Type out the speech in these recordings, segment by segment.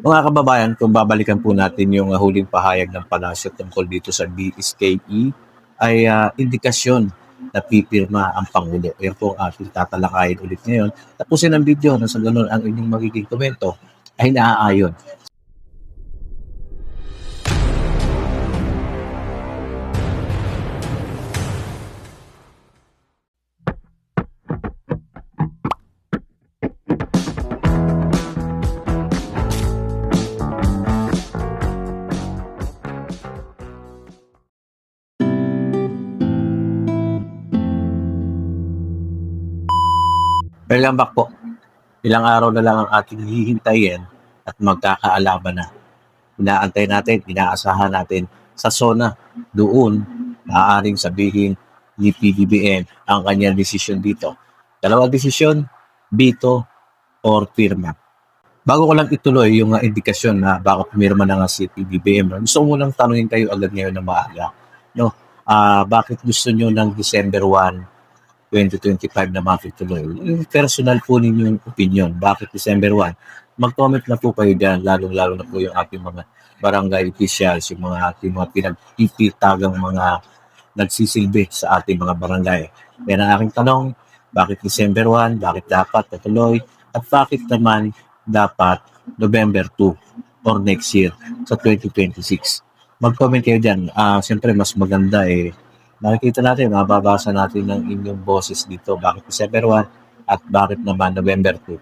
Mga kababayan, kung babalikan po natin yung uh, huling pahayag ng palasyo tungkol dito sa BSKE, ay uh, indikasyon na pipirma ang Pangulo. Yan po ang ating tatalakayin ulit ngayon. Tapusin ang video na sa ganun ang inyong magiging komento ay naaayon Welcome back po. Ilang araw na lang ang ating hihintayin at magkakaalaman na. Inaantay natin, inaasahan natin sa zona doon maaaring sabihin ni PBBM ang kanyang desisyon dito. Dalawang desisyon, bito or firma. Bago ko lang ituloy yung uh, indikasyon na baka pumirma na nga si PBBM, gusto ko munang tanungin kayo agad ngayon na maaga. No? Ah, bakit gusto nyo ng December 1 2025 na matutuloy. Yung personal po ninyong opinion, bakit December 1? Mag-comment na po kayo dyan, lalong-lalo na po yung ating mga barangay officials, yung mga ating mga pinagpipitagang mga nagsisilbi sa ating mga barangay. Yan ang aking tanong, bakit December 1? Bakit dapat patuloy? At bakit naman dapat November 2 or next year sa 2026? Mag-comment kayo dyan. Uh, Siyempre, mas maganda eh Nakikita natin, mababasa natin ng inyong boses dito. Bakit December 1 at bakit naman November 2,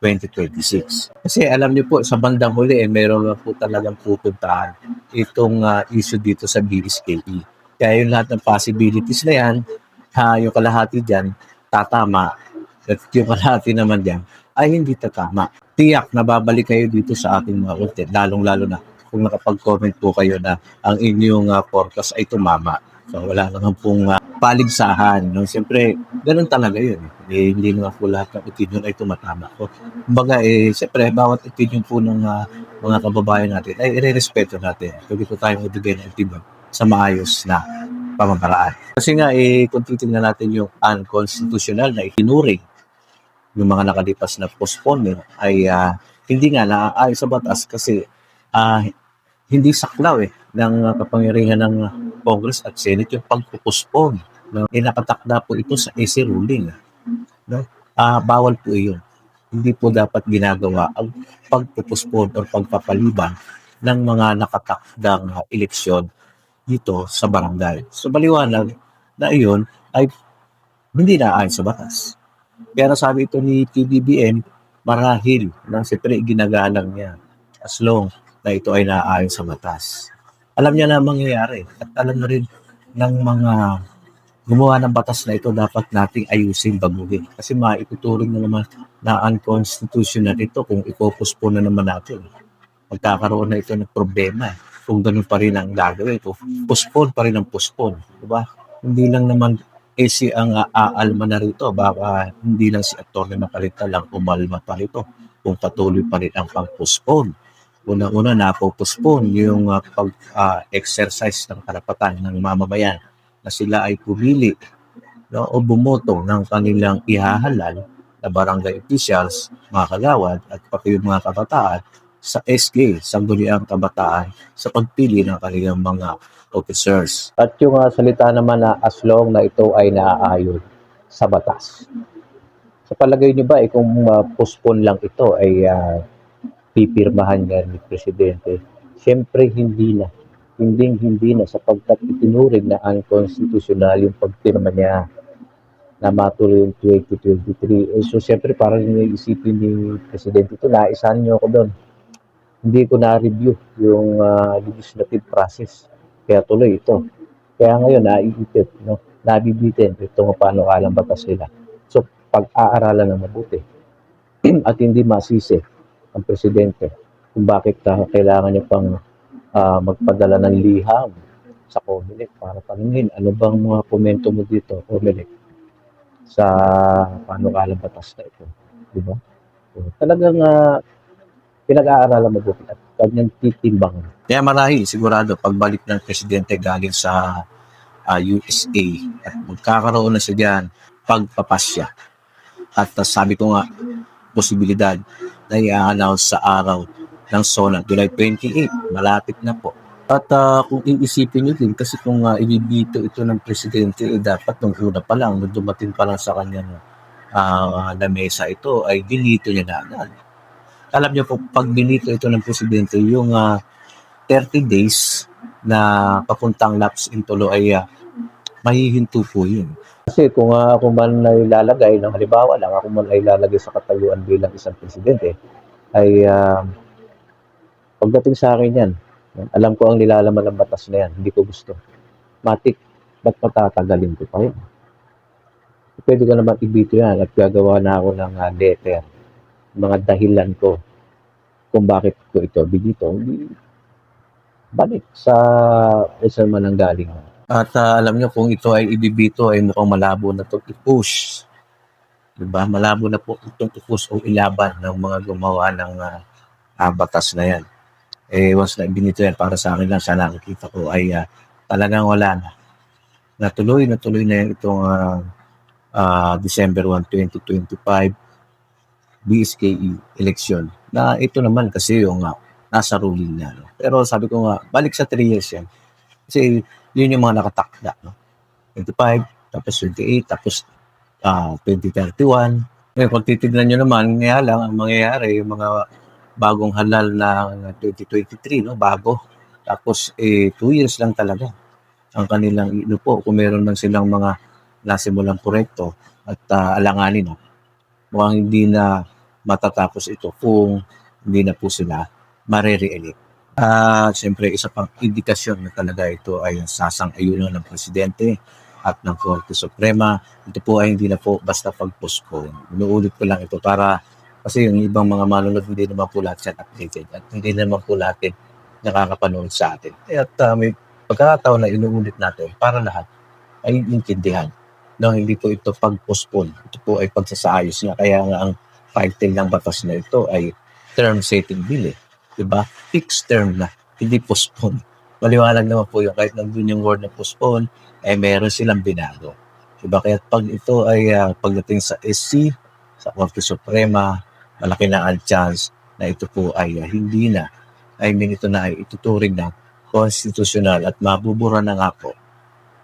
2026. Kasi alam niyo po, sa bandang huli, eh, meron na po talagang pupuntahan itong uh, issue dito sa BSKE. Kaya yung lahat ng possibilities na yan, ha, yung kalahati dyan, tatama. At yung kalahati naman dyan, ay hindi tatama. Tiyak na babalik kayo dito sa ating mga content, lalong-lalo na kung nakapag-comment po kayo na ang inyong uh, forecast ay tumama. So wala naman pong uh, paligsahan. No? Siyempre, ganun talaga yun. Eh, hindi naman po lahat ng opinion ay tumatama. So, kumbaga, eh, siyempre, bawat opinion po ng uh, mga kababayan natin ay irerespeto natin. Pwede po tayong ibigay ng opinion sa maayos na pamamaraan. Kasi nga, eh, kung titignan natin yung unconstitutional na itinuring yung mga nakalipas na postponement ay uh, hindi nga naaayon sa batas kasi uh, hindi saklaw eh ng kapangyarihan ng Congress at Senate yung pagpupuspon. No? Eh, nakatakda po ito sa AC ruling. No? Uh, bawal po iyon. Hindi po dapat ginagawa ang pagpupuspon o pagpapaliban ng mga nakatakdang eleksyon dito sa barangay. So baliwanag na iyon ay hindi na ayon sa batas. Kaya nasabi ito ni PBBM, marahil na siyempre ginagalang niya as long na ito ay naaayon sa batas. Alam niya na mangyayari at alam na rin ng mga gumawa ng batas na ito dapat nating ayusin, baguhin. Kasi maituturing na naman na unconstitutional ito kung ipopostpone na naman natin. Magkakaroon na ito ng problema. Kung ganun pa rin ang gagawin, ito, postpone pa rin ang postpone. Diba? Hindi lang naman eh si ang aalma na rito, baka hindi lang si Atty. Makalita lang umalma pa rito kung patuloy pa rin ang pang-postpone Una-una napopospone yung uh, pag-exercise uh, ng karapatan ng mamamayan na sila ay pumili no, o bumoto ng kanilang ihahalal na barangay officials, mga kagawad at pati yung mga kabataan sa SK, Sangguniang Kabataan, sa pagpili ng kanilang mga officers. At yung uh, salita naman na as long na ito ay naaayon sa batas. Sa palagay niyo ba, eh, kung uh, postpone lang ito ay uh, pipirmahan niya ni Presidente. Siyempre, hindi na. Hindi, hindi na sapagkat itinuring na unconstitutional yung pagpirma niya na matuloy yung 2023. Eh, so, siyempre, parang isipin ni Presidente ito, naisahan niyo ako doon. Hindi ko na-review yung uh, legislative process. Kaya tuloy ito. Kaya ngayon, naiipit, no? nabibitin nga paano alam batas nila. So, pag-aaralan ng mabuti at hindi masisi ang presidente kung bakit uh, kailangan niya pang uh, magpadala ng liham sa COMELEC para tanungin ano bang mga komento mo dito, COMELEC, sa panukalang batas na ito. Di ba? So, talagang uh, pinag-aaralan mabuti at kanyang titimbang. Kaya marahil, sigurado, pagbalik ng presidente galing sa uh, USA at magkakaroon na siya dyan pagpapasya. At uh, sabi ko nga, posibilidad na i-announce sa araw ng SONA, July 28, malapit na po. At ah, kung iisipin nyo din, kasi kung uh, ibibito ito ng presidente, eh, dapat nung una pa lang, nung dumating pa lang sa kanyang ah, na mesa ito, ay binito niya na agad. Alam niyo po, pag binito ito ng presidente, yung ah, 30 days na papuntang lapse in tulo ay ah, mahihinto po yun. Kasi kung ah, ako man ay lalagay, ng halimbawa lang, ako man ay lalagay sa katayuan bilang isang presidente, ay ah, pagdating sa akin yan, alam ko ang nilalaman ng batas na yan, hindi ko gusto. Matik, ba't patatagalin ko pa yun? Pwede ko naman ibito yan at gagawa na ako ng ah, letter, mga dahilan ko kung bakit ko ito binito. Balik sa Rizal man ang galing. At ah, alam nyo, kung ito ay ibibito, ay mukhang malabo na ito i-push. Diba? Malabo na po itong i-push o ilaban ng mga gumawa ng ah, ah, batas na yan. Eh, once na binito yan, para sa akin lang, sa nakikita ko, ay ah, talagang wala na. Natuloy, natuloy na yan itong ah, ah, December 1, 2025 BSKE election. Na ito naman kasi yung ah, nasa ruling na. No? Pero sabi ko nga, balik sa 3 years yan. Kasi yun yung mga nakatakda. No? 25, tapos 28, tapos ah 2031. Ngayon, kung titignan nyo naman, nga lang, ang mangyayari, yung mga bagong halal na 2023, no? bago. Tapos, eh, 2 years lang talaga ang kanilang ino po. Kung meron man silang mga nasimulang proyekto at ah, alanganin, no? mukhang hindi na matatapos ito kung hindi na po sila marere-elect. At siyempre, isa pang indikasyon na talaga ito ay ang sasang-ayunan ng presidente at ng Korte Suprema. Ito po ay hindi na po basta pag-postpone. Inuulit ko lang ito para kasi yung ibang mga manunod hindi naman po lahat yan updated at hindi naman po lahat nakakapanood sa atin. At uh, may pagkakataon na inuulit natin para lahat ay intindihan. No, hindi po ito pag-postpone. Ito po ay pagsasaayos niya. Kaya nga ang title ng batas na ito ay term setting bill. Eh. Diba? Fixed term na, hindi postpone. Maliwanag naman po yun. Kahit nandun yung word na postpone, eh meron silang binago. Diba? Kaya pag ito ay ah, pagdating sa SC, sa Korte Suprema, malaki na ang chance na ito po ay ah, hindi na, I mean ito na ay ituturing na constitutional at mabubura na nga po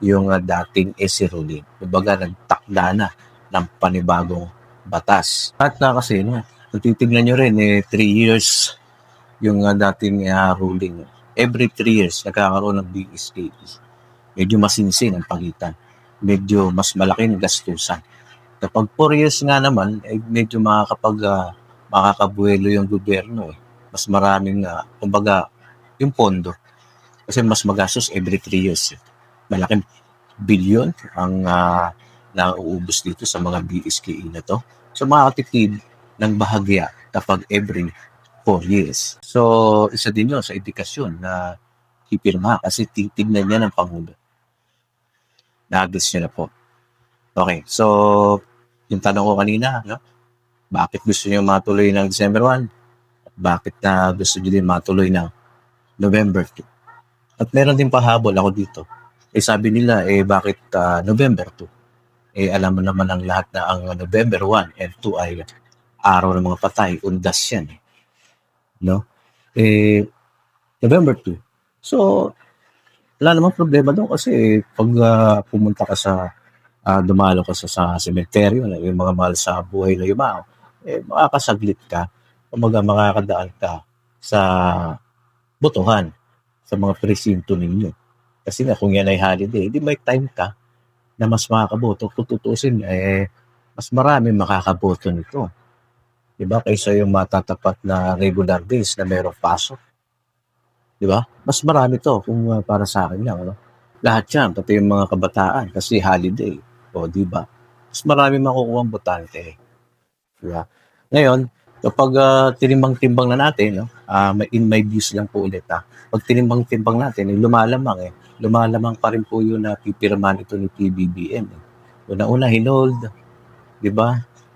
yung ah, dating SC ruling. Kumbaga, nagtakda na ng panibagong batas. At na kasi, no, kung titignan nyo rin, eh, three years yung ah, dating ah, ruling. Every three years, nagkakaroon ng BSK. Medyo masinsin ang pagitan. Medyo mas malaking gastusan. Kapag 4 years nga naman, eh, medyo makakapag, ah, makakabuelo yung gobyerno. Eh. Mas maraming, ah, kumbaga, yung pondo. Kasi mas magastos every 3 years. Eh. Malaking bilyon ang ah, nauubos dito sa mga BSKE na to. So makakatipid ng bahagya kapag every 4 years. So isa din yun sa indikasyon na ipirma kasi titignan niya ng Pangulo. Nagos niya na po. Okay, so yung tanong ko kanina, no? bakit gusto niyo matuloy ng December 1? At bakit na gusto niyo din matuloy ng November 2? At meron din pahabol ako dito. Eh sabi nila, eh bakit ah, November 2? Eh alam mo naman ang lahat na ang November 1 and 2 ay araw ng mga patay, undas yan. eh. No? Eh, November 2. So, wala namang problema doon kasi pag ah, pumunta ka sa ah, dumalo ka sa, sa sementeryo, na yung mga mahal sa buhay na yumao, eh, makakasaglit ka, kumaga makakadaan ka sa botohan, sa mga presinto ninyo. Kasi nga, kung yan ay holiday, di may time ka na mas makakaboto. Kung tutusin, eh, mas marami makakaboto nito. Diba? Kaysa yung matatapat na regular days na mayroong pasok. Diba? Mas marami to kung uh, para sa akin lang. Ano? Lahat yan, pati yung mga kabataan kasi holiday. O, di ba? Mas marami makukuha ang botante. Diba? Ngayon, kapag uh, tinimbang-timbang na natin, no? ah, may- in my views lang po ulit, ha? pag tinimbang-timbang natin, eh, lumalamang eh. Lumalamang pa rin po yun na pipirman ito ni PBBM. Eh. Una-una, hinold, di ba?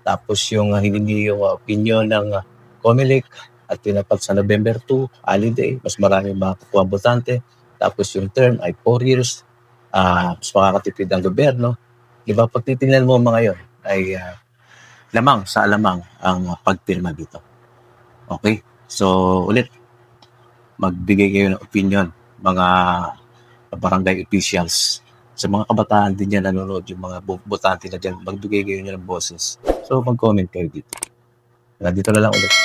Tapos yung uh, hiningi yung uh, opinion ng uh, COMELEC at tinapag sa November 2, holiday, mas marami makakuha ang botante. Tapos yung term ay 4 years, ah mas makakatipid ang gobyerno. Di ba? Pag titingnan mo mga yon ay ah, lamang sa alamang ang pagpirma dito. Okay? So, ulit, magbigay kayo ng opinion, mga barangay officials. Sa mga kabataan din yan nanonood, yung mga botante na dyan, magbigay kayo nyo ng boses. So, mag-comment kayo dito. Dito na lang ulit.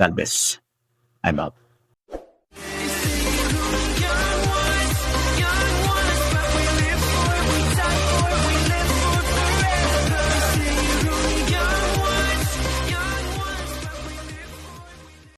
God bless. I'm out.